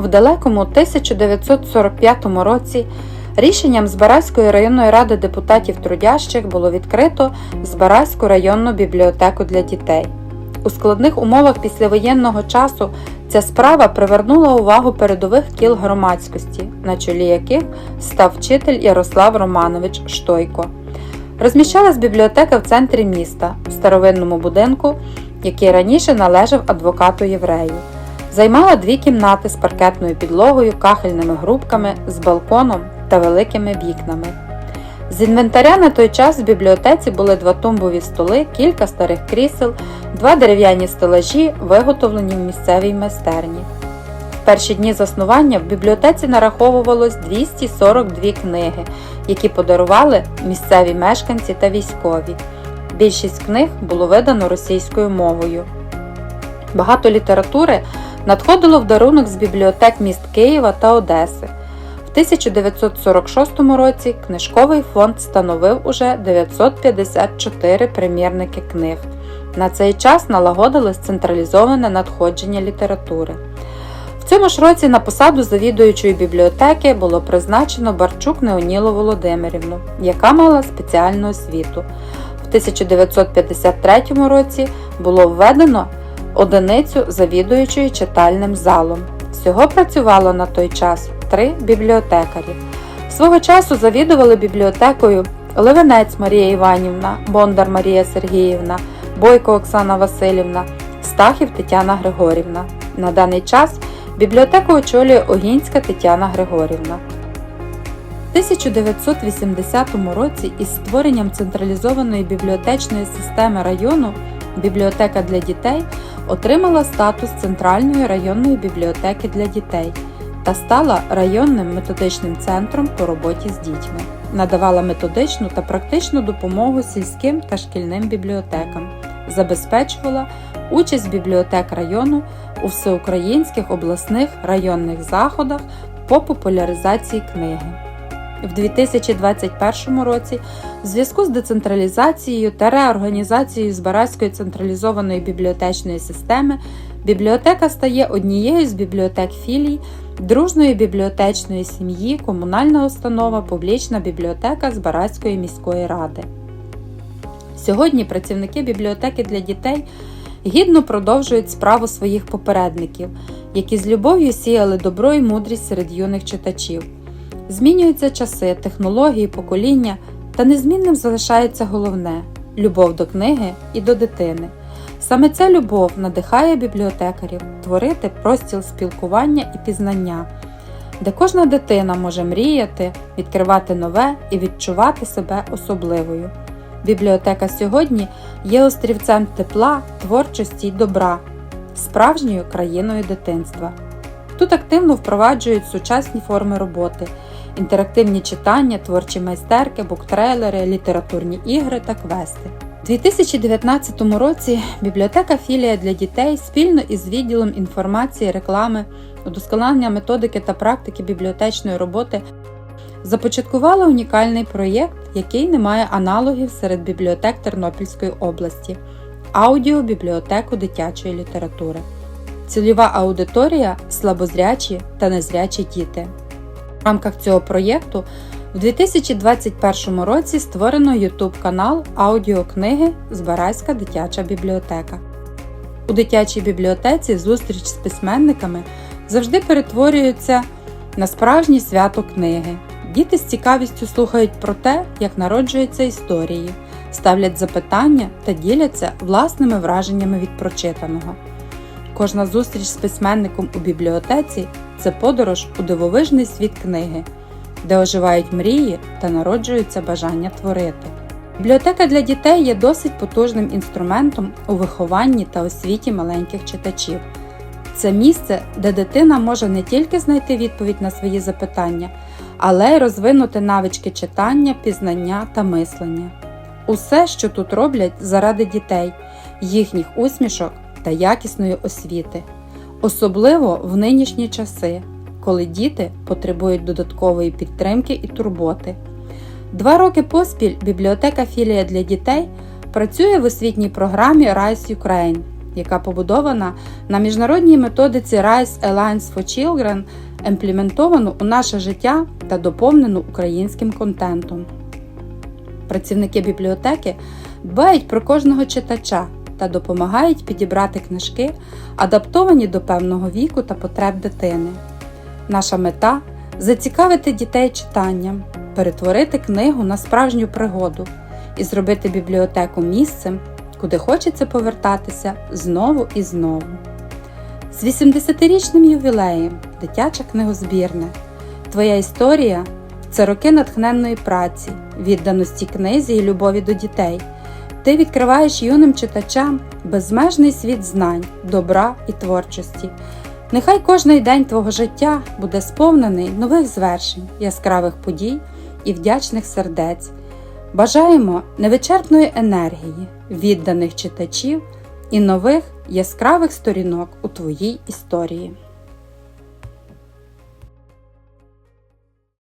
в далекому 1945 році рішенням Збаразької районної ради депутатів трудящих було відкрито Збаразьку районну бібліотеку для дітей. У складних умовах післявоєнного часу ця справа привернула увагу передових кіл громадськості, на чолі яких став вчитель Ярослав Романович Штойко. Розміщалась бібліотека в центрі міста, в старовинному будинку, який раніше належав адвокату єврею. Займала дві кімнати з паркетною підлогою, кахельними грубками, з балконом та великими вікнами. З інвентаря на той час в бібліотеці були два тумбові столи, кілька старих крісел, два дерев'яні стелажі, виготовлені в місцевій майстерні. В перші дні заснування в бібліотеці нараховувалось 242 книги, які подарували місцеві мешканці та військові. Більшість книг було видано російською мовою. Багато літератури надходило в дарунок з бібліотек міст Києва та Одеси. В 1946 році книжковий фонд становив уже 954 примірники книг. На цей час налагодилось централізоване надходження літератури. В цьому ж році на посаду завідуючої бібліотеки було призначено Барчук Неонілу Володимирівну, яка мала спеціальну освіту. В 1953 році було введено одиницю завідуючої читальним залом. Всього працювало на той час три бібліотекарі. Свого часу завідували бібліотекою Левенець Марія Іванівна, Бондар Марія Сергіївна, Бойко Оксана Васильівна, Стахів Тетяна Григорівна. На даний час бібліотеку очолює Огінська Тетяна Григорівна. В 1980 році із створенням централізованої бібліотечної системи району бібліотека для дітей отримала статус Центральної районної бібліотеки для дітей та стала районним методичним центром по роботі з дітьми, надавала методичну та практичну допомогу сільським та шкільним бібліотекам, забезпечувала участь бібліотек району у всеукраїнських обласних районних заходах по популяризації книги. В 2021 році в зв'язку з децентралізацією та реорганізацією Збаразької централізованої бібліотечної системи бібліотека стає однією з бібліотек філій дружної бібліотечної сім'ї, комунальна установа, публічна бібліотека Збаразької міської ради. Сьогодні працівники бібліотеки для дітей гідно продовжують справу своїх попередників, які з любов'ю сіяли добро і мудрість серед юних читачів. Змінюються часи, технології, покоління, та незмінним залишається головне любов до книги і до дитини. Саме ця любов надихає бібліотекарів творити простіл спілкування і пізнання, де кожна дитина може мріяти, відкривати нове і відчувати себе особливою. Бібліотека сьогодні є острівцем тепла, творчості й добра, справжньою країною дитинства. Тут активно впроваджують сучасні форми роботи, інтерактивні читання, творчі майстерки, буктрейлери, літературні ігри та квести. У 2019 році бібліотека філія для дітей спільно із відділом інформації, реклами, удосконалення методики та практики бібліотечної роботи започаткувала унікальний проєкт, який не має аналогів серед бібліотек Тернопільської області аудіобібліотеку дитячої літератури. Цільова аудиторія слабозрячі та незрячі діти. В рамках цього проєкту у 2021 році створено YouTube канал аудіокниги Збаразька дитяча бібліотека. У дитячій бібліотеці зустріч з письменниками завжди перетворюється на справжнє свято книги. Діти з цікавістю слухають про те, як народжуються історії, ставлять запитання та діляться власними враженнями від прочитаного. Кожна зустріч з письменником у бібліотеці це подорож у дивовижний світ книги, де оживають мрії та народжуються бажання творити. Бібліотека для дітей є досить потужним інструментом у вихованні та освіті маленьких читачів. Це місце, де дитина може не тільки знайти відповідь на свої запитання, але й розвинути навички читання, пізнання та мислення. Усе, що тут роблять заради дітей, їхніх усмішок та якісної освіти, особливо в нинішні часи, коли діти потребують додаткової підтримки і турботи. Два роки поспіль бібліотека філія для дітей працює в освітній програмі Rise Ukraine, яка побудована на міжнародній методиці Rise Alliance for Children, імплементовану у наше життя та доповнену українським контентом. Працівники бібліотеки дбають про кожного читача та допомагають підібрати книжки, адаптовані до певного віку та потреб дитини. Наша мета зацікавити дітей читанням, перетворити книгу на справжню пригоду і зробити бібліотеку місцем, куди хочеться повертатися знову і знову. З 80-річним ювілеєм дитяча книгозбірня. Твоя історія це роки натхненної праці, відданості книзі і любові до дітей. Ти відкриваєш юним читачам безмежний світ знань, добра і творчості. Нехай кожний день твого життя буде сповнений нових звершень, яскравих подій і вдячних сердець. Бажаємо невичерпної енергії, відданих читачів і нових яскравих сторінок у твоїй історії.